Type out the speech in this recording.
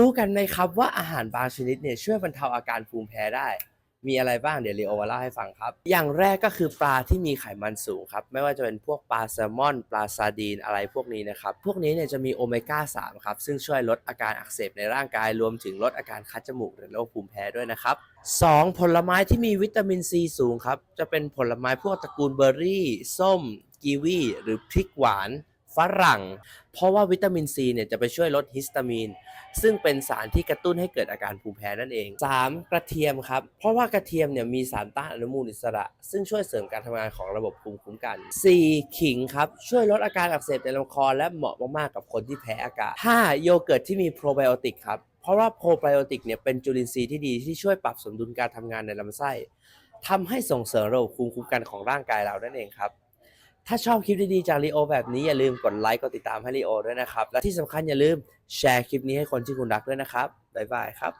รู้กันไหมครับว่าอาหารบางชนิดเนี่ยช่วยบรรเทาอาการภูมิแพ้ได้ มีอะไรบ้างเดี๋ยวลีโอมาเล่าให้ฟังครับ อย่างแรกก็คือปลาที่มีไขมันสูงครับ ไม่ว่าจะเป็นพวกปลาแซลมอน ปลาซาดีนอะไรพวกนี้นะครับ พวกนี้เนี่ยจะมีโอเมก้า3ครับ ซึ่งช่วยลดอาการอักเสบในร่างกายรวมถึงลดอาการคัดจมูกหรือโรคภูมิแพ้ด้วยนะครับ 2. ผลไม้ที่มีวิตามินซีสูงครับจะเป็นผลไม้พวกตระกูลเบอร์รี่ ส้มกีวีหรือพริกหวาน ฝรั่ง เพราะว่าวิตามินซีเนี่ยจะไปช่วยลดฮิสตามีน ซึ่งเป็นสารที่กระตุ้นให้เกิดอาการภูมิแพ้นั่นเอง 3. กระเทียมครับ เพราะว่ากระเทียมเนี่ยมีสารต้านอนุมูลอิสระ ซึ่งช่วยเสริมการทำงานของระบบภูมิคุ้มกัน 4. ขิงครับ ช่วยลดอาการอักเสบในลำคอและเหมาะมากๆกับคนที่แพ้อากาศ 5. โยเกิร์ตที่มีโปรไบโอติกครับเพราะว่าโปรไบโอติกเนี่ยเป็นจุลินทรีย์ที่ดีที่ช่วยปรับสมดุลการทำงานในลำไส้ทำให้ส่งเสริมระบบภูมิคุ้มกันของร่างกายเรานั่นเองครับ ถ้าชอบคลิปดีๆจากลีโอแบบนี้อย่าลืมกดไลค์กดติดตามให้ลีโอด้วยนะครับ และที่สำคัญอย่าลืมแชร์คลิปนี้ให้คนที่คุณรักด้วยนะครับบ๊ายบายครับ